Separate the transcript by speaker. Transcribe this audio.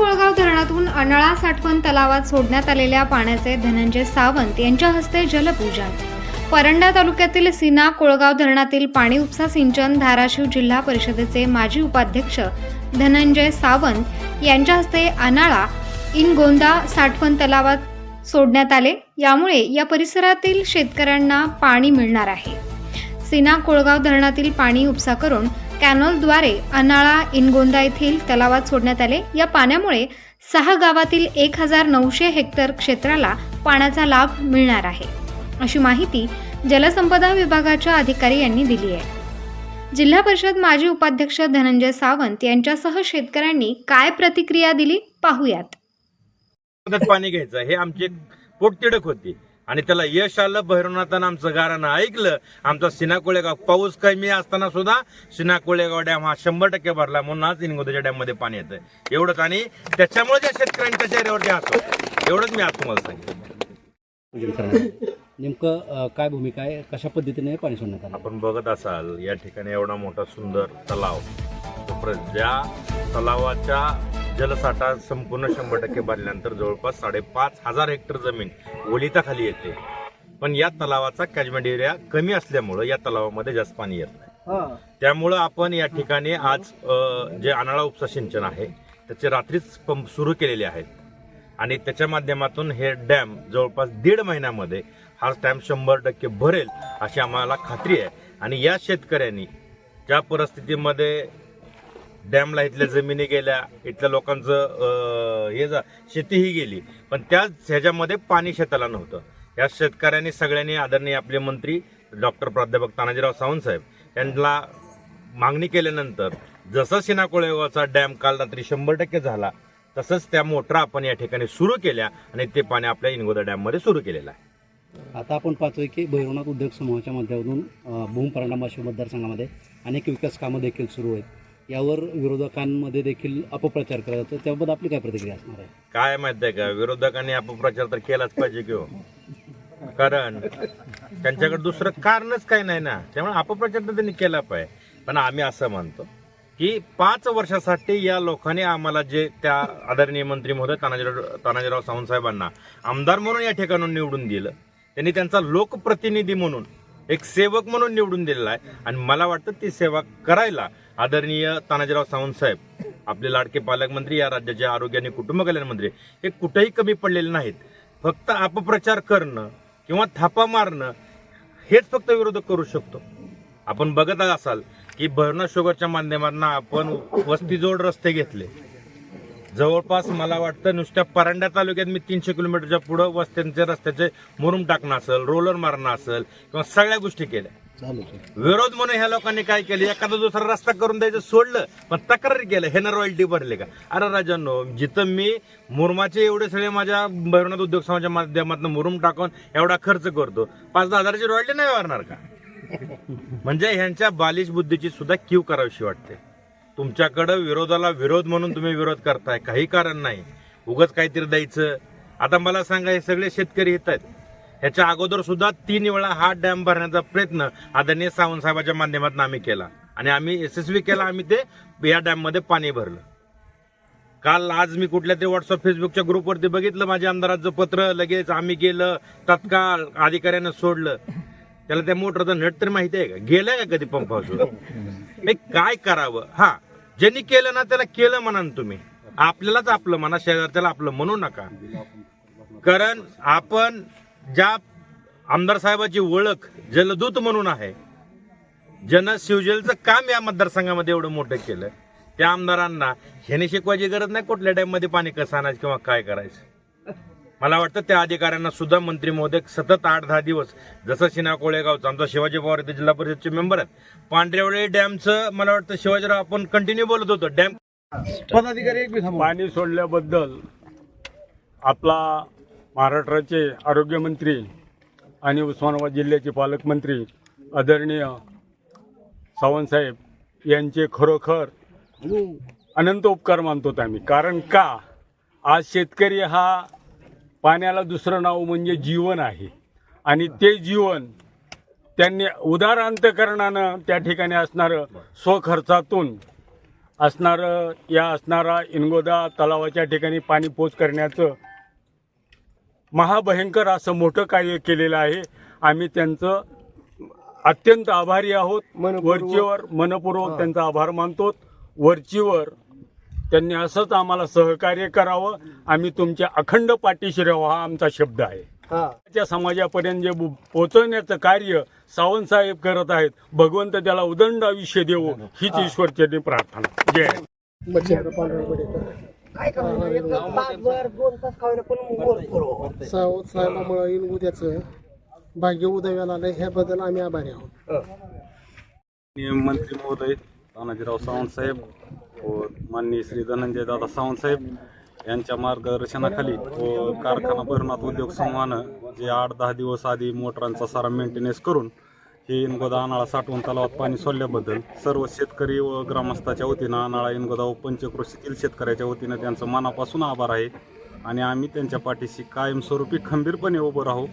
Speaker 1: कोळगाव धरणातून अनळा साठवण तलावात सोडण्यात आलेल्या पाण्याचे धनंजय सावंत यांच्या हस्ते जलपूजन. परंडा तालुक्यातील सिना कोळगाव धरणातील पाणी उपसा सिंचन धाराशिव जिल्हा परिषदेचे माजी उपाध्यक्ष धनंजय सावंत यांच्या हस्ते अनाळा इन गोंदा साठवण तलावात सोडण्यात आले. यामुळे या परिसरातील शेतकऱ्यांना पाणी मिळणार आहे. सिना कोळगाव धरणातील पाणी उपसा करून कॅनॉलद्वारे अनाळा इनगोंदा येथील तलावात सोडण्यात आले. या पाण्यामुळे सहा गावातील एक हजार नऊशे हेक्टर क्षेत्राला पाण्याचा लाभ मिळणार आहे. अशी माहिती जलसंपदा विभागाच्या अधिकारी यांनी दिली आहे. जिल्हा परिषद माजी उपाध्यक्ष धनंजय सावंत यांच्यासह शेतकऱ्यांनी काय प्रतिक्रिया दिली? पाहूयात.
Speaker 2: पाणी घ्यायचं. हे आमचे पोटतिडक होती. आणि त्याला यश आलं भैरवनाथानं आमचं गारानं ऐकलं. आमचा सिना कोळेगाव पाऊस कमी असताना सुद्धा सिना कोळेगाव डॅम हा शंभर टक्के भरला म्हणून आज इनगोदाच्या डॅममध्ये पाणी येतं एवढंच आणि त्याच्यामुळे त्या शेतकऱ्यांच्या चेहऱ्यावरती हसतो एवढंच मी आज तुम्हाला सांगितलं
Speaker 3: नेमकं काय भूमिका आहे? कशा पद्धतीने पाणी सोडण्यात आलं?
Speaker 2: आपण बघत असाल या ठिकाणी एवढा मोठा सुंदर तलाव. ज्या तलावाच्या जलसाठा संपूर्ण शंभर टक्के भरल्यानंतर जवळपास साडेपाच हजार हेक्टर जमीन ओलिताखाली येते. पण या तलावाचा कॅचमेंट एरिया कमी असल्यामुळं या तलावामध्ये जास्त पाणी येत नाही. त्यामुळं आपण या ठिकाणी आज जे अनाळा उपसा सिंचन आहे त्याचे रात्रीच पंप सुरू केलेले आहेत. आणि त्याच्या माध्यमातून हे डॅम जवळपास दीड महिन्यामध्ये हा डॅम शंभर टक्के भरेल अशी आम्हाला खात्री आहे. आणि या शेतकऱ्यांनी ज्या परिस्थितीमध्ये डॅमला इथल्या जमिनी गेल्या इथल्या लोकांचं हे जा शेतीही गेली. पण त्याच ह्याच्यामध्ये पाणी शेताला नव्हतं. या शेतकऱ्यांनी सगळ्यांनी आदरणीय आपले मंत्री डॉक्टर प्राध्यापक तानाजीराव सावंत साहेब यांना मागणी केल्यानंतर जसं सिना कोळेगावचा डॅम काल रात्री शंभर टक्के झाला तसंच त्या मोटरा आपण या ठिकाणी सुरू केल्या आणि ते पाणी आपल्या इनगोदा डॅममध्ये सुरू केलेलं आहे.
Speaker 3: आता आपण पाहतोय की भैरवनाथ उद्योग समूहाच्या माध्यमातून भूम परंडामाशी मतदारसंघामध्ये अनेक विकास कामं देखील सुरू आहेत. यावर विरोधकांमध्ये देखील अपप्रचार केला जातो. त्याबद्दल आपली काय प्रतिक्रिया असणार आहे?
Speaker 2: काय माहीत आहे का? विरोधकांनी अपप्रचार तर केलाच पाहिजे किंवा हो. कारण त्यांच्याकडे दुसरं कारणच काही नाही ना. त्यामुळे अपप्रचार तर त्यांनी केला पाहिजे. पण आम्ही असं मानतो की पाच वर्षासाठी या लोकांनी आम्हाला जे त्या आदरणीय मंत्री महोदय तानाजीराव तानाजीराव सावंतसाहेबांना आमदार म्हणून या ठिकाणून निवडून दिलं. त्यांनी त्यांचा लोकप्रतिनिधी म्हणून एक सेवक म्हणून निवडून दिलेला आहे. आणि मला वाटतं ती सेवा करायला आदरणीय तानाजीराव सावंत साहेब आपले लाडके पालकमंत्री या राज्याचे आरोग्य आणि कुटुंब कल्याण मंत्री हे कुठेही कमी पडलेले नाहीत. फक्त अपप्रचार करणं किंवा थापा मारणं हेच फक्त विरोधक करू शकतो. आपण बघत असाल की भरणा शुगरच्या माध्यमांना आपण वस्तीजोड रस्ते घेतले. जवळपास मला वाटतं नुसत्या परांड्या तालुक्यात मी तीनशे किलोमीटरच्या पुढं वस्त्यांचे रस्त्याचे मुरुम टाकणं असेल रोलर मारणं असेल किंवा सगळ्या गोष्टी केल्या. विरोध म्हणून ह्या लोकांनी काय केलं? एखादा दुसरा रस्ता करून द्यायचं सोडलं पण तक्रार केलं हे ना रॉयल्टी भरले का? अरे राजांनो जिथं मी मुरमाचे एवढे सगळे माझ्या भैरवनाथ उद्योग समाजाच्या माध्यमातून मुरुम टाकून एवढा खर्च करतो पाच दहा हजाराची रॉयल्टी नाही भरणार का? म्हणजे ह्यांच्या बालिश बुद्धीची सुद्धा कीव करावीशी वाटते. तुमच्याकडं विरोधाला विरोध म्हणून तुम्ही विरोध करताय. काही कारण नाही. उगच काहीतरी द्यायचं. आता मला सांगा हे सगळे शेतकरी येत आहेत. ह्याच्या अगोदर सुद्धा तीन वेळा हा डॅम भरण्याचा प्रयत्न आदरणीय सावंत साहेबाच्या माध्यमातून आम्ही केला. आणि आम्ही यशस्वी केला आम्ही ते या डॅममध्ये पाणी भरलं. काल आज मी कुठल्या तरी व्हॉट्सअप फेसबुकच्या ग्रुपवरती बघितलं माझ्या आमदाराचं पत्र लगेच आम्ही गेलं तत्काळ अधिकाऱ्यानं सोडलं. त्याला त्या मोटरचं नट तरी माहिती आहे का? गेलाय का कधी पंप हाऊसवर हे काय करावं? हा. ज्यांनी केलं ना त्याला केलं म्हणा ना तुम्ही. आपल्यालाच आपलं म्हणा शेजारच्याला आपलं म्हणू नका. कारण आपण ज्या आमदार साहेबाची ओळख जलदूत म्हणून आहे जन शिवजलचं काम या मतदारसंघामध्ये एवढं मोठं केलं त्या आमदारांना ह्याने शिकवायची गरज नाही कुठल्या टाईममध्ये पाणी कसं आणायचं किंवा काय करायचं. मला वाटतं त्या अधिकाऱ्यांना सुद्धा मंत्री महोदय सतत आठ दहा दिवस जसं सिना कोळेगावचं आमचा शिवाजी पवार इथे जिल्हा परिषदचे मेंबर आहेत. पांढरेवळे डॅमचं मला वाटतं शिवाजीराव आपण कंटिन्यू बोलत होतो. डॅम
Speaker 4: पाणी सोडल्याबद्दल आपला महाराष्ट्राचे आरोग्यमंत्री आणि उस्मानाबाद जिल्ह्याचे पालकमंत्री आदरणीय सावंतसाहेब यांचे खरोखर अनंत उपकार मानतो आम्ही. कारण का? आज शेतकरी हा पाण्याला दुसरं नाव म्हणजे जीवन आहे. आणि ते जीवन त्यांनी उदार अंतकरणानं त्या ठिकाणी असणारं स्वखर्चातून असणारं या असणारा इनगोदा तलावाच्या ठिकाणी पाणी पोच करण्याचं महाभयंकर असं मोठं कार्य केलेलं आहे. आम्ही त्यांचं अत्यंत आभारी आहोत. वरचीवर मनपूर्वक त्यांचा आभार मानतो. वरचीवर त्यांनी असंच आम्हाला सहकार्य करावं. आम्ही तुमच्या अखंड पाठीशी राहू हा आमचा शब्द आहे. त्या समाजापर्यंत जे पोहोचवण्याचं कार्य सावंत साहेब करत आहेत भगवंत त्याला उदंड आयुष्य देवो हीच ईश्वरचरणी प्रार्थना. जय.
Speaker 5: सावध साहेबामुळे येऊन उद्याचं भाग्य उदयाला आलं ह्याबद्दल आम्ही आभारी आहोत.
Speaker 6: माननीय मंत्री महोदय तानाजीराव सावंत साहेब व माननीय श्री धनंजय दादा सावंतसाहेब यांच्या मार्गदर्शनाखाली व कारखाना भरणात उद्योग समूहानं जे आठ दहा दिवस आधी मोटरांचा सारा मेंटेनन्स करून हे इनगोदा अनाळा साठवून तलावात पाणी सोडल्याबद्दल सर्व शेतकरी व ग्रामस्थाच्या वतीनं अनाळा इनगोदा व पंचकृषीतील शेतकऱ्याच्या वतीनं त्यांचं मनापासून आभार आहे. आणि आम्ही त्यांच्या पाठीशी कायमस्वरूपी खंबीरपणे उभं राहू.